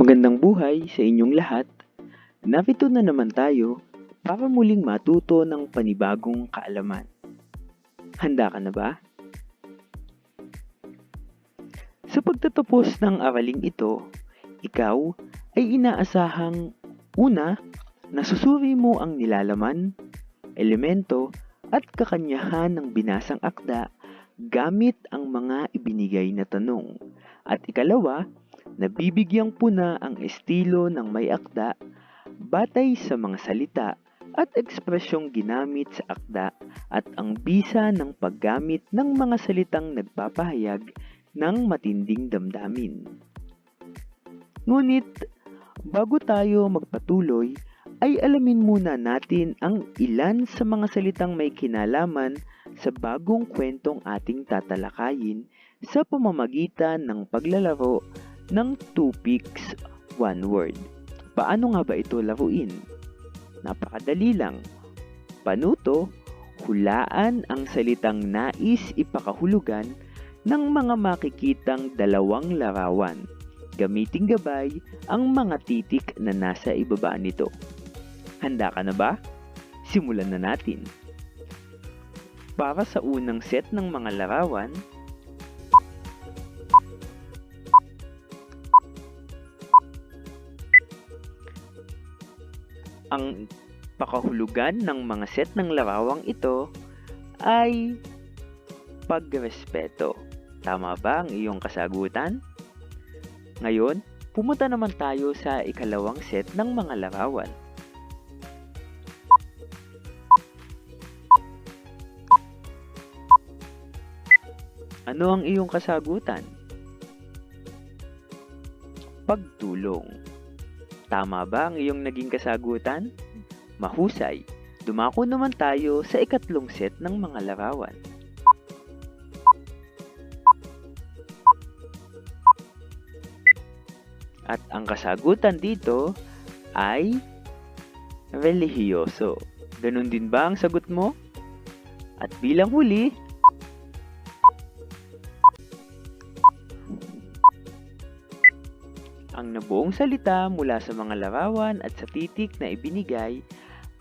Magandang buhay sa inyong lahat. Narito na naman tayo para muling matuto ng panibagong kaalaman. Handa ka na ba? Sa pagtatapos ng araling ito, ikaw ay inaasahang una, nasusuri mo ang nilalaman, elemento at kakanyahan ng binasang akda gamit ang mga ibinigay na tanong. At ikalawa, nabibigyang puna ang estilo ng may akda batay sa mga salita at ekspresyong ginamit sa akda at ang bisa ng paggamit ng mga salitang nagpapahayag ng matinding damdamin. Ngunit, bago tayo magpatuloy, ay alamin muna natin ang ilan sa mga salitang may kinalaman sa bagong kwentong ating tatalakayin sa pamamagitan ng paglalaro ng two picks, one word. Paano nga ba ito laruin? Napakadali lang. Panuto, hulaan ang salitang nais ipakahulugan ng mga makikitang dalawang larawan. Gamiting gabay ang mga titik na nasa ibaba nito. Handa ka na ba? Simulan na natin. Para sa unang set ng mga larawan, ang pakahulugan ng mga set ng larawang ito ay pagrespeto. Tama ba ang iyong kasagutan? Ngayon, pumunta naman tayo sa ikalawang set ng mga larawan. Ano ang iyong kasagutan? Pagtulong. Tama ba ang iyong naging kasagutan? Mahusay. Dumako naman tayo sa ikatlong set ng mga larawan. At ang kasagutan dito ay relihiyoso. Ganun din ba ang sagot mo? At bilang huli, ang nabuong salita mula sa mga larawan at sa titik na ibinigay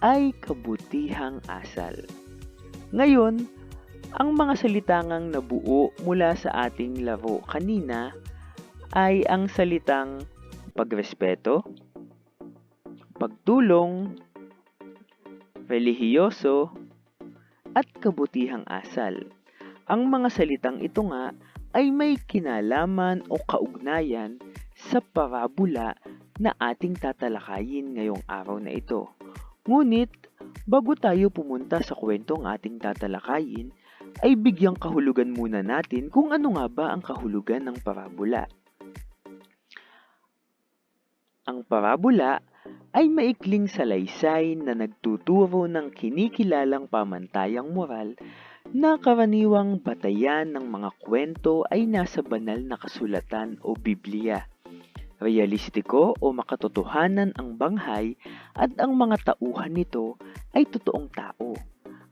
ay kabutihang asal. Ngayon, ang mga salitangang nabuo mula sa ating laro kanina ay ang salitang pagrespeto, pagtulong, relihiyoso, at kabutihang asal. Ang mga salitang ito nga ay may kinalaman o kaugnayan sa parabola na ating tatalakayin ngayong araw na ito. Ngunit, bago tayo pumunta sa kwentong ating tatalakayin, ay bigyang kahulugan muna natin kung ano nga ba ang kahulugan ng parabola. Ang parabola ay maikling salaysay na nagtuturo ng kinikilalang pamantayang moral na karaniwang batayan ng mga kwento ay nasa banal na kasulatan o Biblia. Realistiko o makatotohanan ang banghay at ang mga tauhan nito ay totoong tao.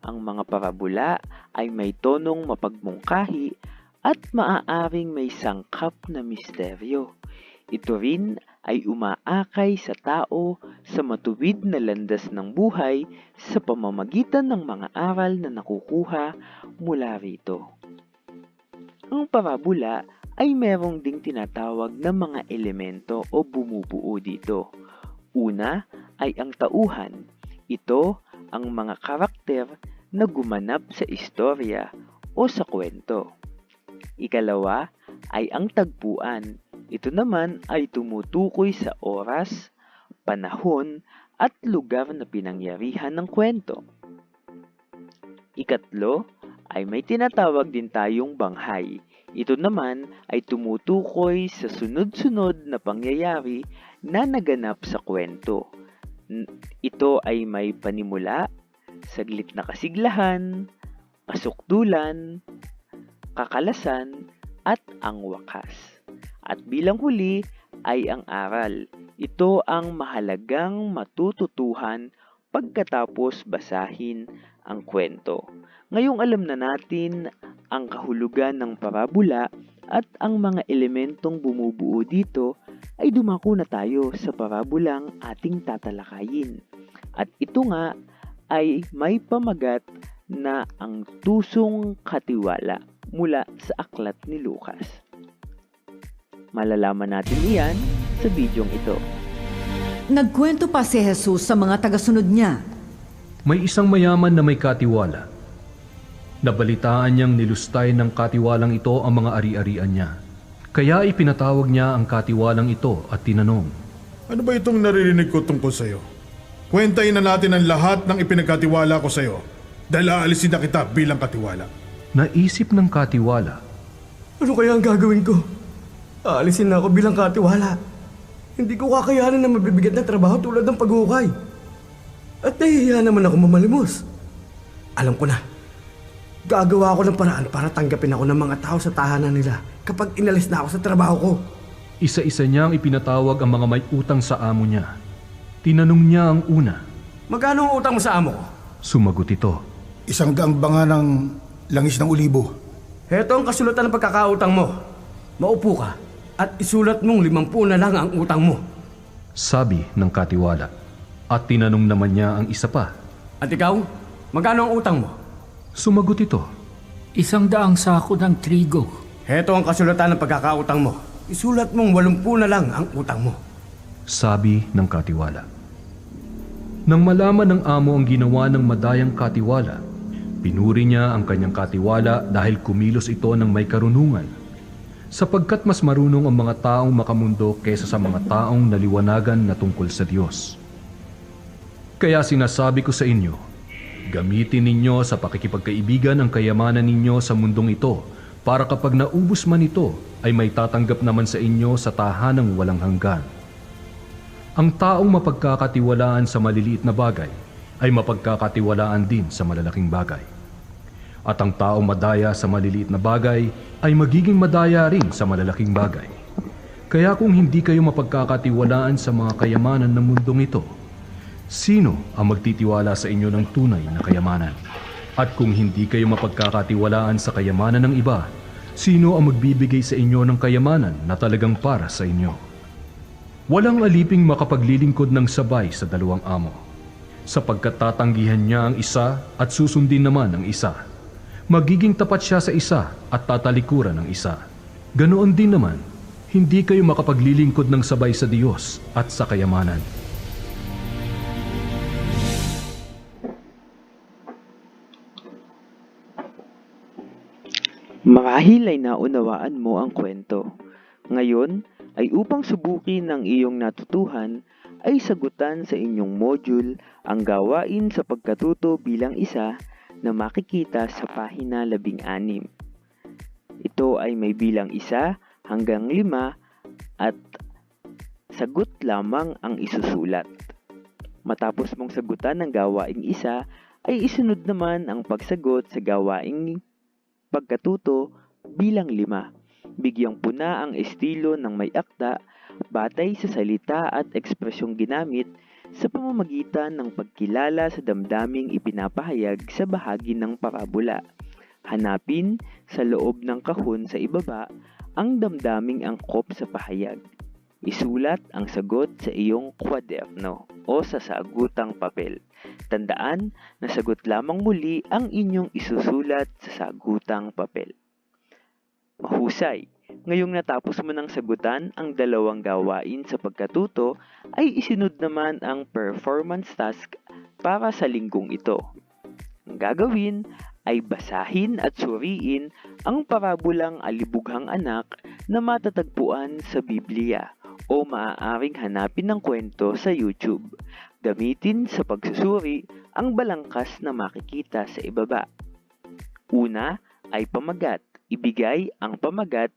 Ang mga parabola ay may tonong mapagmungkahi at maaaring may sangkap na misteryo. Ito rin ay umaakay sa tao sa matuwid na landas ng buhay sa pamamagitan ng mga aral na nakukuha mula rito. Ang parabola ay merong ding tinatawag na mga elemento o bumubuo dito. Una ay ang tauhan. Ito ang mga karakter na gumanap sa istorya o sa kwento. Ikalawa ay ang tagpuan. Ito naman ay tumutukoy sa oras, panahon, at lugar na pinangyarihan ng kwento. Ikatlo ay may tinatawag din tayong banghay. Ito naman ay tumutukoy sa sunod-sunod na pangyayari na naganap sa kwento. Ito ay may panimula, saglit na kasiglahan, kasukdulan, kakalasan, at ang wakas. At bilang huli ay ang aral. Ito ang mahalagang matututuhan pagkatapos basahin ang kwento. Ngayong alam na natin ang kahulugan ng parabola at ang mga elementong bumubuo dito, ay dumako na tayo sa parabolang ating tatalakayin. At ito nga ay may pamagat na ang tusong katiwala mula sa aklat ni Lucas. Malalaman natin iyan sa bidyong ito. Nagkwento pa si Jesus sa mga tagasunod niya. May isang mayaman na may katiwala. Nabalitaan niyang nilustay ng katiwalang ito ang mga ari-arian niya. Kaya ipinatawag niya ang katiwalang ito at tinanong, Ano ba itong naririnig ko tungkol sa'yo? Kwentahin na natin ang lahat ng ipinagkatiwala ko sa'yo dahil aalisin na kita bilang katiwala. Naisip ng katiwala, Ano kaya ang gagawin ko? Aalisin na ako bilang katiwala. Hindi ko kakayanin na mabibigat na trabaho tulad ng paghukay. At nahihiya naman ako mamalimos. Alam ko na. Gagawa ako ng paraan para tanggapin ako ng mga tao sa tahanan nila kapag inalis na ako sa trabaho ko. isa-isa niyang ipinatawag ang mga may utang sa amo niya. Tinanong niya ang una. Magkano ang utang mo sa amo ko? Sumagot ito. Isang daang banga ng langis ng ulibo. Heto ang kasulatan ng pagkakautang mo. Maupo ka at isulat mong limampu na lang ang utang mo. Sabi ng katiwala. At tinanong naman niya ang isa pa. At ikaw, magkano ang utang mo? Sumagot ito. Isang daang sako ng trigo. Heto ang kasulatan ng pagkakautang mo. Isulat mong walumpu na lang ang utang mo. Sabi ng katiwala. Nang malaman ng amo ang ginawa ng madayang katiwala, pinuri niya ang kanyang katiwala dahil kumilos ito ng may karunungan. Sapagkat mas marunong ang mga taong makamundo kaysa sa mga taong naliwanagan na tungkol sa Diyos. Kaya sinasabi ko sa inyo, gamitin ninyo sa pakikipagkaibigan ang kayamanan ninyo sa mundong ito para kapag naubos man ito ay may tatanggap naman sa inyo sa tahanang walang hanggan. Ang taong mapagkakatiwalaan sa maliliit na bagay ay mapagkakatiwalaan din sa malalaking bagay. At ang taong madaya sa maliliit na bagay ay magiging madaya rin sa malalaking bagay. Kaya kung hindi kayo mapagkakatiwalaan sa mga kayamanan ng mundong ito, sino ang magtitiwala sa inyo ng tunay na kayamanan? At kung hindi kayo mapagkakatiwalaan sa kayamanan ng iba, sino ang magbibigay sa inyo ng kayamanan na talagang para sa inyo? Walang aliping makapaglilingkod ng sabay sa dalawang amo, sapagkat tatanggihan niya ang isa at susundin naman ang isa. Magiging tapat siya sa isa at tatalikuran ng isa. Ganoon din naman, hindi kayo makapaglilingkod ng sabay sa Diyos at sa kayamanan. Marahil ay naunawaan mo ang kwento. Ngayon ay upang subukin ang iyong natutuhan ay sagutan sa inyong module ang gawain sa pagkatuto bilang isa na makikita sa pahina 16. Ito ay may bilang isa hanggang lima at sagot lamang ang isusulat. Matapos mong sagutan ang gawaing isa, ay isunod naman ang pagsagot sa gawaing pagkatuto bilang lima. Bigyang puna ang estilo ng may akda batay sa salita at ekspresyong ginamit sa pamamagitan ng pagkilala sa damdaming ipinapahayag sa bahagi ng parabola. Hanapin sa loob ng kahon sa ibaba ang damdaming angkop sa pahayag. Isulat ang sagot sa iyong kwaderno o sa sagutang papel. Tandaan na sagot lamang muli ang inyong isusulat sa sagutang papel. Mahusay! Ngayong natapos mo ng sagutan ang dalawang gawain sa pagkatuto, ay isinod naman ang performance task para sa linggong ito. Ang gagawin ay basahin at suriin ang parabolang alibughang anak na matatagpuan sa Biblia o maaaring hanapin ng kwento sa YouTube. Gamitin sa pagsusuri ang balangkas na makikita sa ibaba. Una ay pamagat. Ibigay ang pamagat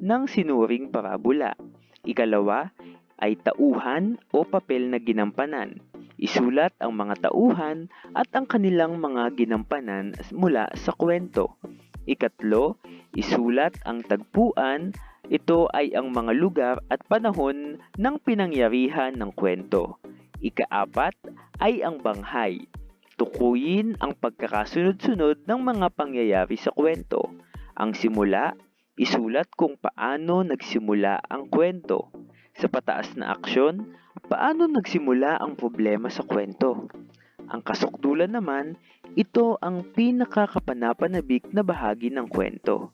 ng sinuring parabola. Ikalawa ay tauhan o papel na ginampanan. Isulat ang mga tauhan at ang kanilang mga ginampanan mula sa kwento. Ikatlo, isulat ang tagpuan. Ito ay ang mga lugar at panahon ng pinangyarihan ng kwento. Ikaapat ay ang banghay. Tukuyin ang pagkakasunod-sunod ng mga pangyayari sa kwento. Ang simula, isulat kung paano nagsimula ang kwento. Sa pataas na aksyon, paano nagsimula ang problema sa kwento? Ang kasukdulan naman, ito ang pinakakapanapanabik na bahagi ng kwento.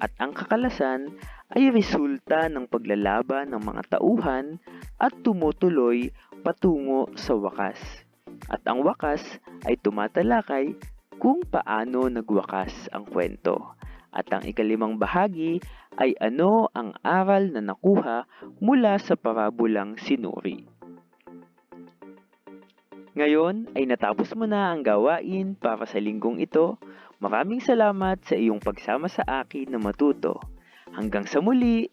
At ang kakalasan ay resulta ng paglalaban ng mga tauhan at tumutuloy patungo sa wakas. At ang wakas ay tumatalakay kung paano nagwakas ang kwento. At ang ikalimang bahagi ay ano ang aral na nakuha mula sa parabolang sinuri. Ngayon ay natapos mo na ang gawain para sa linggong ito. Maraming salamat sa iyong pagsama sa akin na matuto. Hanggang sa muli!